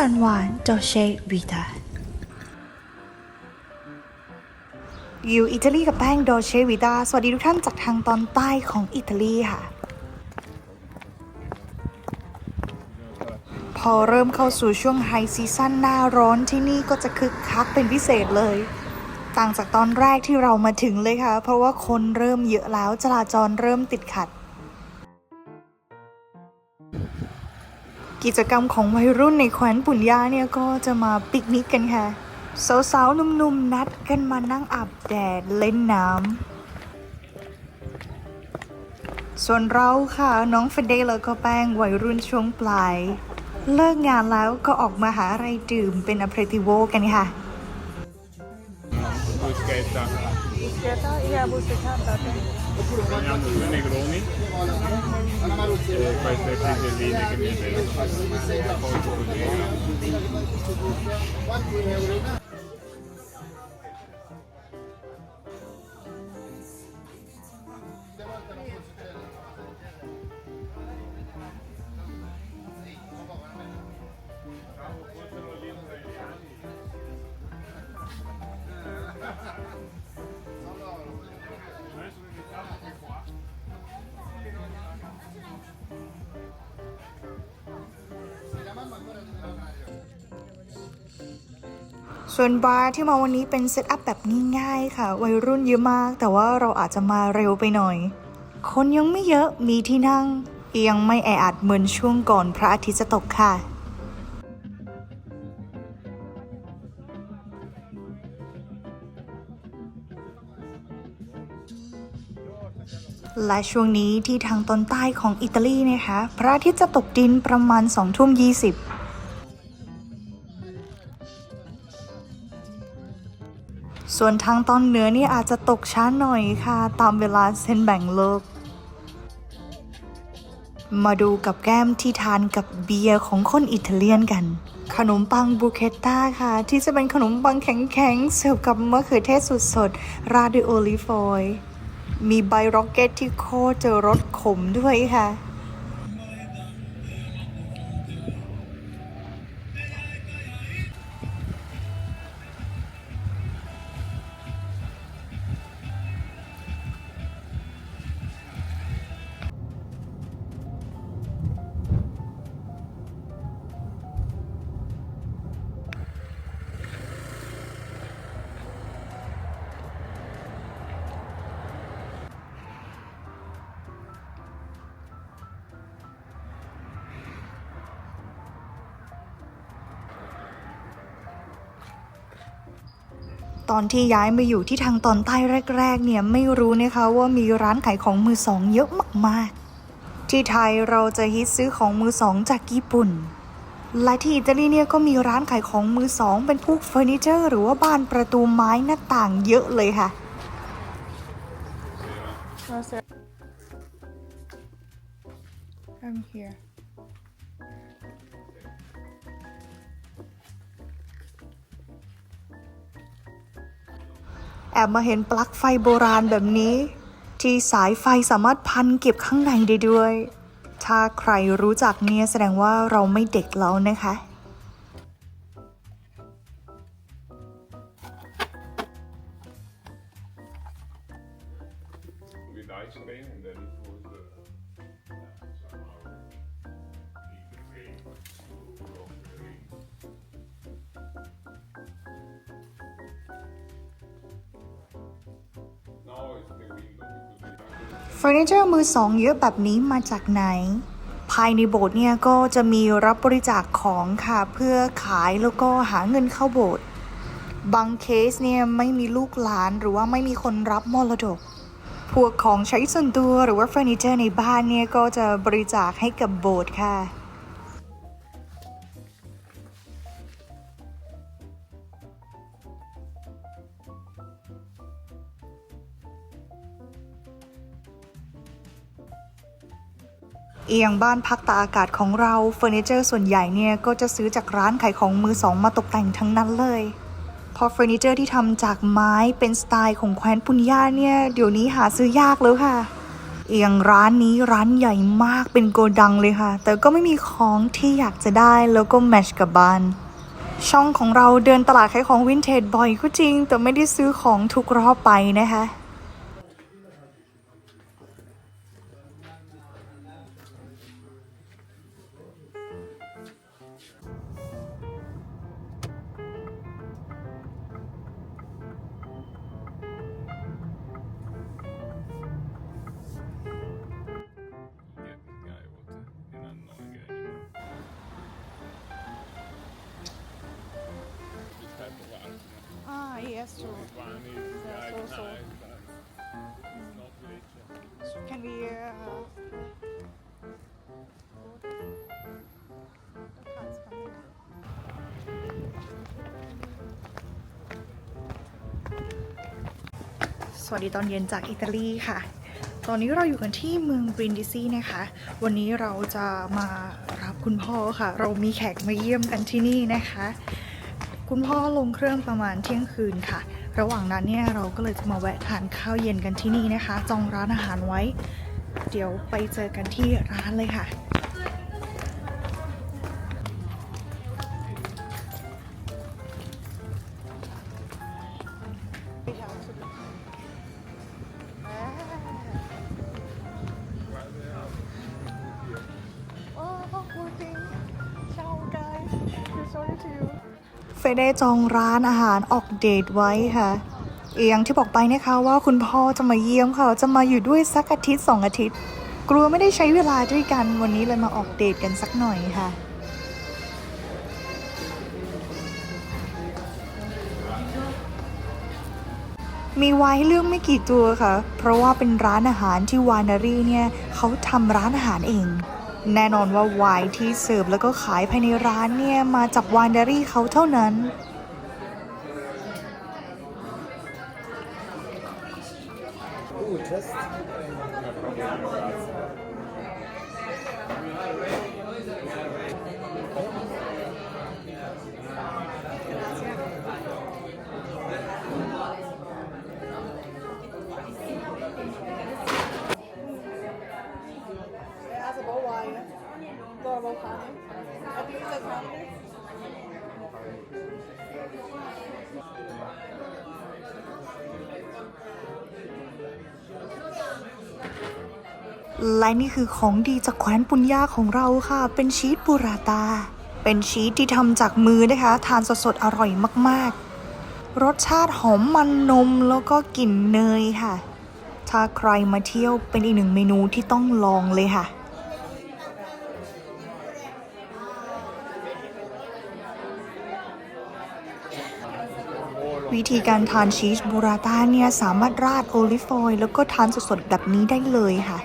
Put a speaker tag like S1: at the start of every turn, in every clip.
S1: วิตที่แสนหวานโดเชวิตาอยู่อิตาลีกับแป้งโดเชวิตาสวัสดีทุกท่านจากทางตอนใต้ของอิตาลีค่ะ พอเริ่มเข้าสู่ช่วงไฮซีซั่นหน้าร้อนที่นี่ก็จะคึกคักเป็นพิเศษเลย ต่างจากตอนแรกที่เรามาถึงเลยค่ะ เพราะว่าคนเริ่มเยอะแล้วจราจรเริ่มติดขัด กิจกรรมของวัยรุ่นในแคว้นปุญญาเนี่ยก็จะมาปิกนิกกันค่ะ สาวๆหนุ่มๆนัดกันมานั่งอาบแดดเล่นน้ำส่วนเราค่ะน้องเฟเดแล้วก็แป้งวัยรุ่นช่วงปลาย เลิกงานแล้วก็ออกมาหาอะไรดื่มเป็นอเพรติโวกันค่ะ
S2: bruschetta,
S3: Bruschetta? Iya, bruschetta andate.
S2: prendiamo due negroni perspective del bene che mi è venuto.
S1: ส่วนบาร์ที่มาวันนี้เป็นเซตอัพแบบง่ายๆค่ะ วัยรุ่นเยอะมาก แต่ว่าเราอาจจะมาเร็วไปหน่อย คนยังไม่เยอะมีที่นั่ง ยังไม่แออัดเหมือนช่วงก่อนพระอาทิตย์จะตกค่ะและช่วงนี้ที่ทางตอนใต้ของอิตาลีนะคะ พระอาทิตย์จะตกดินประมาณ2ทุ่ม20 ส่วนทางตอนเหนือนี่อาจจะตกช้าหน่อยค่ะ ตามเวลาเส้นแบ่งโลก มาดูกับแก้มที่ทานกับเบียร์ของคนอิตาเลียนกัน ขนมปังบูเคตตาค่ะ ที่จะเป็นขนมปังแข็งๆ เสิร์ฟกับมะเขือเทศสดๆ ราดด้วยโอลิฟอยล์มีใบร็อกเก็ตที่โคตรเจอรสขมด้วยค่ะ ตอนที่ย้ายมาอยู่ที่ทางตอนใต้แรก ๆ เนี่ยไม่รู้นะคะว่ามีร้านขายของมือสองเยอะมาก ๆ ที่ไทยเราจะฮิตซื้อของมือสองจากญี่ปุ่น และที่อิตาลีเนี่ยก็มีร้านขายของมือสอง เป็นพวกเฟอร์นิเจอร์ หรือว่าบานประตูไม้หน้าต่างเยอะเลยค่ะ
S3: I'm here.
S1: อบมาเห็นปลั๊กไฟโบราณแบบนี้ ที่สายไฟสามารถพันเก็บข้างในได้ด้วย ถ้าใครรู้จักเนี่ยแสดงว่าเราไม่เด็กแล้วนะคะ เฟอร์นิเจอร์มือสองเยอะแบบนี้มาจากไหน ภายในโบสถ์เนี่ยก็จะมีรับบริจาคของค่ะ เพื่อขายแล้วก็หาเงินเข้าโบสถ์บางเคสเนี่ยไม่มีลูกหลานหรือว่าไม่มีคนรับมรดก พวกของใช้ส่วนตัวหรือว่าเฟอร์นิเจอร์ในบ้านเนี่ยก็จะบริจาคให้กับโบสถ์ค่ะ เอียงบ้านพักตากอากาศของเราเฟอร์นิเจอร์ส่วนใหญ่เนี่ยก็จะซื้อจากร้านขายของมือสองมาตกแต่งทั้งนั้นเลย พอเฟอร์นิเจอร์ที่ทำจากไม้เป็นสไตล์ของแคว้นปุญญาเนี่ยเดี๋ยวนี้หาซื้อยากแล้วค่ะ เอียงร้านนี้ร้านใหญ่มากเป็นโกดังเลยค่ะ แต่ก็ไม่มีของที่อยากจะได้แล้วก็แมชกับบ้านช่องของเราเดินตลาดขายของวินเทจบ่อยก็จริง แต่ไม่ได้ซื้อของทุกรอบไปนะคะ
S3: yes, true.
S2: This one is
S3: Yeah,
S2: like
S3: so- so. can we? Uh,
S1: สวัสดีตอนเย็นจากอิตาลีค่ะ ตอนนี้เราอยู่กันที่เมืองบรินดิซีนะคะ วันนี้เราจะมารับคุณพ่อค่ะ เรามีแขกมาเยี่ยมกันที่นี่นะคะ คุณพ่อลงเครื่องประมาณเที่ยงคืนค่ะ ระหว่างนั้นเนี่ยเราก็เลยจะมาแวะทานข้าวเย็นกันที่นี่นะคะ จองร้านอาหารไว้ เดี๋ยวไปเจอกันที่ร้านเลยค่ะ เฟยได้จองร้านอาหารออกเดทไว้ค่ะอย่างที่บอกไปนะคะว่าคุณพ่อจะมาเยี่ยมค่ะ จะมาอยู่ด้วยสักอาทิตย์สองอาทิตย์ กลัวไม่ได้ใช้เวลาด้วยกันวันนี้เลยมาออกเดทกันสักหน่อยค่ะ มีไว้เลือกไม่กี่ตัวค่ะ เพราะว่าเป็นร้านอาหารที่วานารีเนี่ยเขาทำร้านอาหารเอง แน่นอนว่าไวน์ที่เสิร์ฟแล้วก็ขายภายในร้านเนี่ย มาจากวานเดอรี่เขาเท่านั้น
S3: They
S1: และนี่คือของดีจากแคว้นปุญญาของเราค่ะ เป็นชีสบูราตา เป็นชีสที่ทำจากมือนะคะ ทานสดๆ อร่อยมากๆ รสชาติหอมมันนมแล้วก็กลิ่นเนยค่ะ ถ้าใครมาเที่ยวเป็นอีกหนึ่งเมนูที่ต้องลองเลยค่ะ วิธีการทานชีสบูราต้าเนี่ย สามารถราดโอลิฟออยล์แล้วก็ทานสดๆแบบนี้ได้เลยค่ะ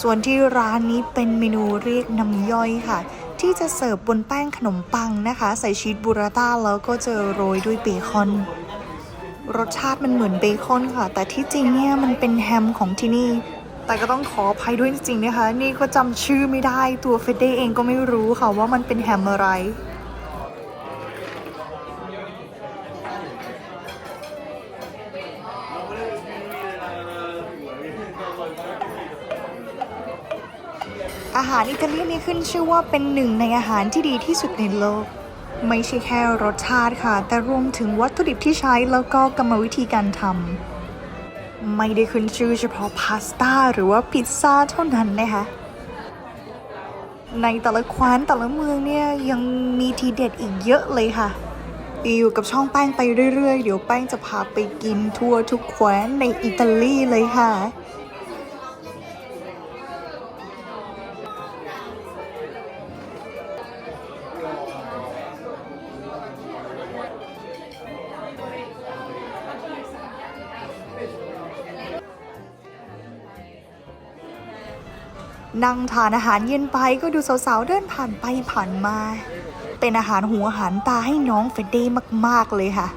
S1: ส่วนที่ร้านนี้เป็นเมนูเรียกน้ำย่อยค่ะ ที่จะเสิร์ฟบนแป้งขนมปังนะคะ ใส่ชีสบูราต้าแล้วก็จะโรยด้วยเบคอน รสชาติมันเหมือนเบคอนค่ะ แต่ที่จริงเนี่ยมันเป็นแฮมของที่นี่ แต่ก็ต้องขออภัยด้วยจริงๆนะคะ นี่ก็จำชื่อไม่ได้ตัวเฟเดเองก็ไม่รู้ค่ะว่ามันเป็นแฮมอะไราหารอิตาลีนี่ขึ้นชื่อว่าเป็นหนึ่งในอาหารที่ดีที่สุดในโลก ไม่ใช่แค่รสชาติค่ะ แต่รวมถึงวัตถุดิบที่ใช้แล้วก็กรรมวิธีการทำไม่ได้ขึ้นชื่อเฉพาะพาสต้าหรือว่าพิซซ่าเท่านั้นนะคะในแต่ละแคว้นแต่ละเมืองเนี่ยยังมีทีเด็ดอีกเยอะเลยค่ะ อยู่กับช่องแป้งไปเรื่อยๆ เดี๋ยวแป้งจะพาไปกินทั่วทุกแคว้นในอิตาลีเลยค่ะ นั่งทานอาหารเย็นไปก็ดูสาวๆเดินผ่านไปผ่านมา เป็นอาหารหัวอาหารตาให้น้องเฟดเด้มากๆเลยค่ะ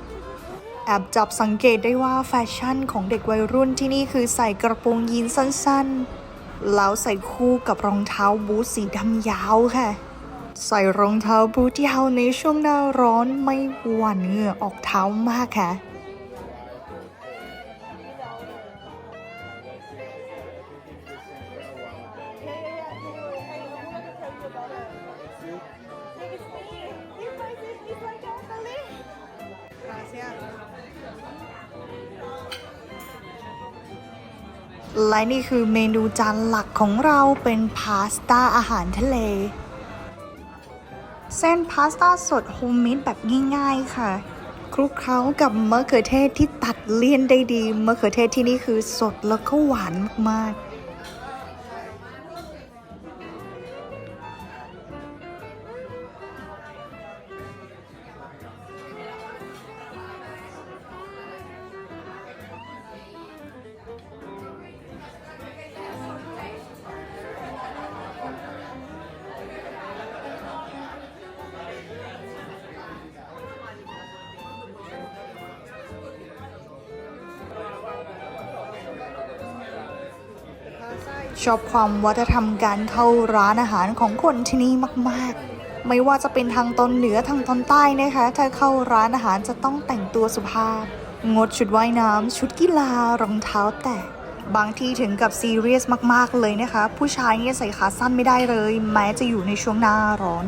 S1: แอบจับสังเกตได้ว่าแฟชั่นของเด็กวัยรุ่นที่นี่คือใส่กระโปรงยีนสั้นๆ แล้วใส่คู่กับรองเท้าบูทสีดำยาวค่ะ ใส่รองเท้าบูทที่เฮาในช่วงหน้าร้อนไม่หวั่นเหงื่อออกเท้ามากค่ะ และนี่คือเมนูจานหลักของเราเป็นพาสต้าอาหารทะเล เส้นพาสต้าสดโฮมเมดแบบง่ายๆค่ะ คลุกเคล้ากับมะเขือเทศที่ตัดเลี่ยนได้ดีมะเขือเทศที่นี่คือสดแล้วก็หวานมากๆ ชอบความวัฒนธรรมการเข้าร้านอาหารของคนที่นี่มาก ๆ ไม่ว่าจะเป็นทางตอนเหนือทางตอนใต้นะคะ ถ้าเข้าร้านอาหารจะต้องแต่งตัวสุภาพ งดชุดว่ายน้ำชุดกีฬารองเท้าแตะบางที่ถึงกับซีเรียสมาก ๆ เลยนะคะ ผู้ชายเนี่ยใส่ขาสั้นไม่ได้เลย แม้จะอยู่ในช่วงหน้าร้อน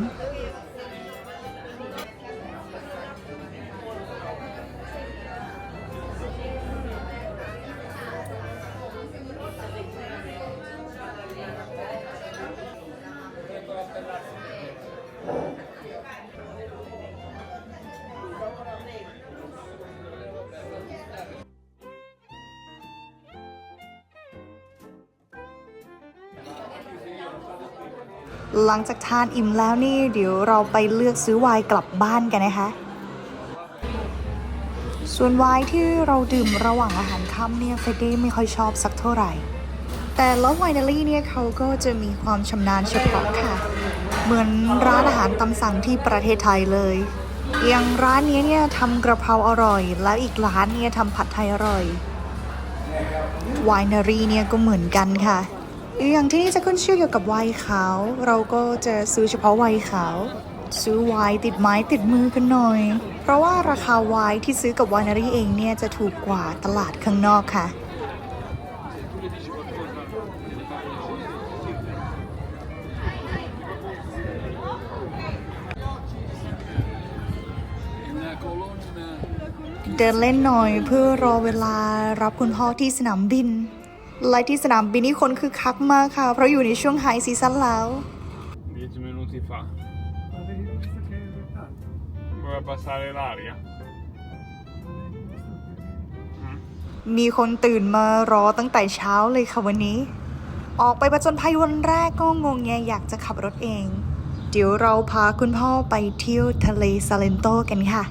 S1: หลังจากทานอิ่มแล้วนี่เดี๋ยวเราไปเลือกซื้อไวน์กลับบ้านกันนะคะ ส่วนไวน์ที่เราดื่มระหว่างอาหารค่ำเนี่ยเฟดดี้ไม่ค่อยชอบสักเท่าไหร่ แต่ละไวนารี่เนี่ยเขาก็จะมีความชำนาญเฉพาะค่ะ เหมือนร้านอาหารตามสั่งที่ประเทศไทยเลยอย่างร้านนี้เนี่ยทำกระเพราอร่อย แล้วอีกร้านเนี่ยทำผัดไทยอร่อย ไวนารีเนี่ยก็เหมือนกันค่ะ อย่างที่นี่จะขึ้นชื่อเกี่ยวกับไวน์ขาว เราก็จะซื้อเฉพาะไวน์ขาว ซื้อไวน์ติดไม้ติดมือกันหน่อย เพราะว่าราคาไวน์ที่ซื้อกับไวนารีเองเนี่ยจะถูกกว่าตลาดข้างนอกค่ะเดินเล่นหน่อยเพื่อรอเวลารับคุณพ่อที่สนามบิน และที่สนามบินนี่คนคือคักมากค่ะ เพราะอยู่ในช่วงไฮซีซั่นแล้ว
S2: 10 minuti fa. Voleva passare l'aria.
S1: มีคนตื่นมารอตั้งแต่เช้าเลยค่ะวันนี้ ออกไปประจนภัยวันแรกก็งงแงอยากจะขับรถเอง เดี๋ยวเราพาคุณพ่อไปเที่ยวทะเลซาเลนโตกันค่ะ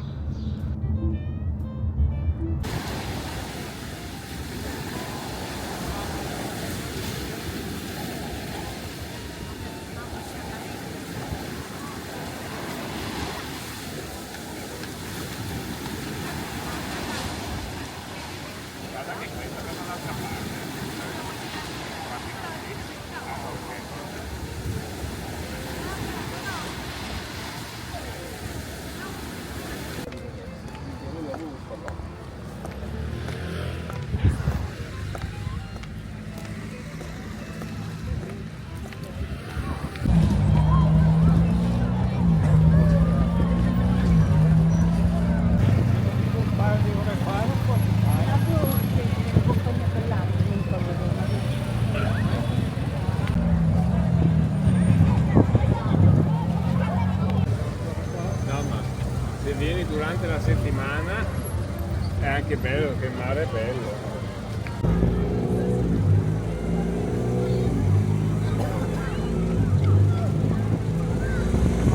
S2: che bello, che mare bello.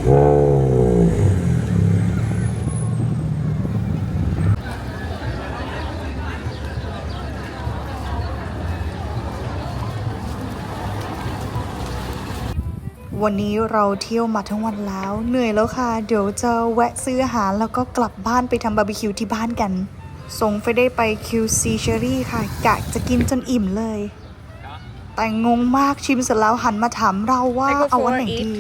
S1: Wow วันนี้เราเที่ยวมาทั้งวันแล้ว เหนื่อยแล้วค่ะ เดี๋ยวจะแวะซื้ออาหารแล้วก็กลับบ้านไปทำบาร์บีคิวที่บ้านกัน ส่งไปได้ไป QC Cherry ค่ะกะจะกินจนอิ่มเลย แต่งงมากชิมเสร็จแล้วหันมาถามเราว่า
S3: I go
S1: เอาวัน
S3: for
S1: ไหน
S3: it
S1: ดี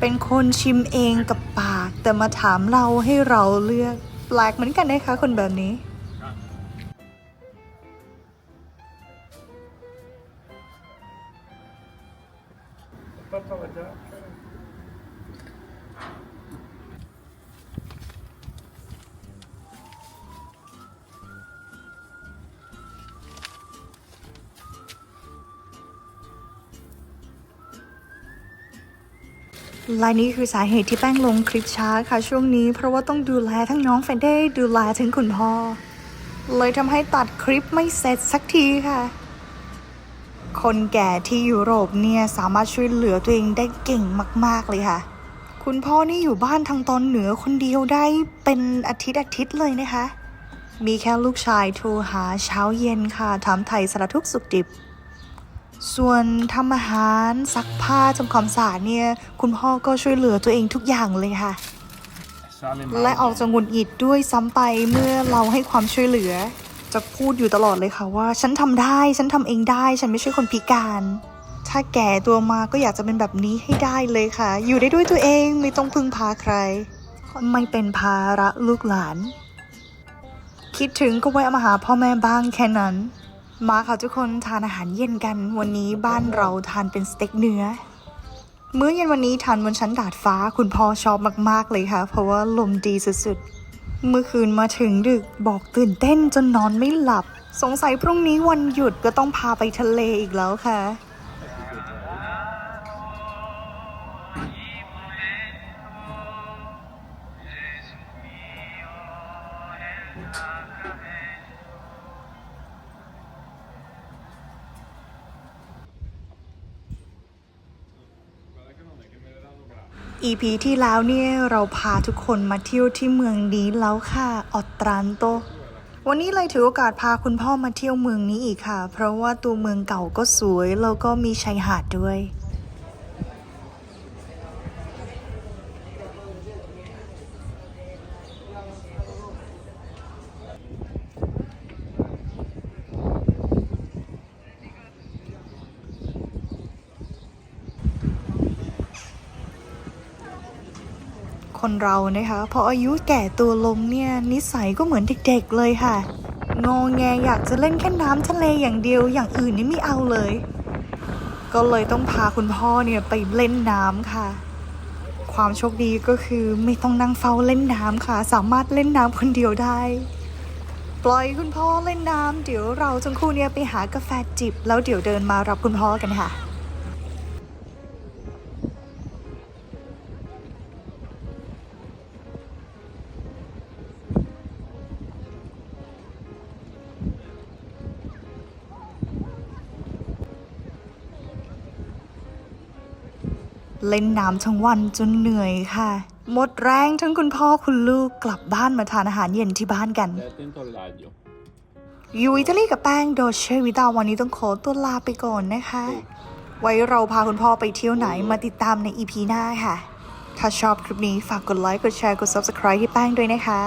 S1: เป็นคนชิมเองกับปาก แต่มาถามเราให้เราเลือกแปลกเหมือนกันนะคะคนแบบนี้ และนี่คือสาเหตุที่แป้งลงคลิปช้าค่ะช่วงนี้ เพราะว่าต้องดูแลทั้งน้องแฟนเด้ดูแลทั้งคุณพ่อ เลยทำให้ตัดคลิปไม่เสร็จสักทีค่ะ คนแก่ที่ยุโรปเนี่ยสามารถช่วยเหลือตัวเองได้เก่งมาก ๆ เลยค่ะ คุณพ่อนี่อยู่บ้านทางตอนเหนือคนเดียวได้เป็นอาทิตย์อาทิตย์เลยนะคะ มีแค่ลูกชายโทรหาเช้าเย็นค่ะถามไทยสารทุกสุขดิบ ส่วนทำอาหารซักผ้าทำความสะอาดเนี่ยคุณพ่อก็ช่วยเหลือตัวเองทุกอย่างเลยค่ะ
S2: Sally
S1: และออกจะหงุดหงิดด้วยซ้ำไปเมื่อเราให้ความช่วยเหลือ จะพูดอยู่ตลอดเลยค่ะว่า ฉันทำได้ฉันทำเองได้ ฉันไม่ใช่คนพิการ ถ้าแก่ตัวมาก็อยากจะเป็นแบบนี้ให้ได้เลยค่ะ อยู่ได้ด้วยตัวเองไม่ต้องพึ่งพาใคร ไม่เป็นภาระลูกหลาน คิดถึงก็แวะมาหาพ่อแม่บ้างแค่นั้น มาค่ะทุกคนทานอาหารเย็นกัน วันนี้บ้านเราทานเป็นสเต็กเนื้อ มื้อเย็นวันนี้ทานบนชั้นดาดฟ้าคุณพ่อชอบมาก ๆ เลยค่ะ เพราะว่าลมดีสุดๆ เมื่อคืนมาถึงดึกบอกตื่นเต้นจนนอนไม่หลับ สงสัยพรุ่งนี้วันหยุดก็ต้องพาไปทะเลอีกแล้วค่ะ EP ที่แล้วเนี่ยเราพาทุกคนมาเที่ยวที่เมืองนี้แล้วค่ะออตรานโต วันนี้เลยถือโอกาสพาคุณพ่อมาเที่ยวเมืองนี้อีกค่ะ เพราะว่าตัวเมืองเก่าก็สวยแล้วก็มีชายหาดด้วย คนเรานะคะพออายุแก่ตัวลงเนี่ยนิสัยก็เหมือนเด็กๆเลยค่ะ งอแงอยากจะเล่นแค่น้ำทะเลอย่างเดียวอย่างอื่นนี่ไม่เอาเลย ก็เลยต้องพาคุณพ่อเนี่ยไปเล่นน้ำค่ะ ความโชคดีก็คือไม่ต้องนั่งเฝ้าเล่นน้ำค่ะ สามารถเล่นน้ำคนเดียวได้ ปล่อยคุณพ่อเล่นน้ำเดี๋ยวเราทั้งคู่เนี่ยไปหากาแฟจิบ แล้วเดี๋ยวเดินมารับคุณพ่อกันค่ะ เล่นน้ำทั้งวันจนเหนื่อยค่ะ หมดแรงทั้งคุณพ่อคุณลูกกลับบ้านมาทานอาหารเย็นที่บ้านกัน
S2: Stai attento al raggio.
S1: อยู่อิตาลีกับแป้งโดเชวิตาวันนี้ต้องขอตัวลาไปก่อนนะคะ ไว้เราพาคุณพ่อไปเที่ยวไหนมาติดตามในอีพีหน้าค่ะ ถ้าชอบคลิปนี้ฝากกดไลค์กดแชร์กด subscribe ที่แป้งด้วยนะคะ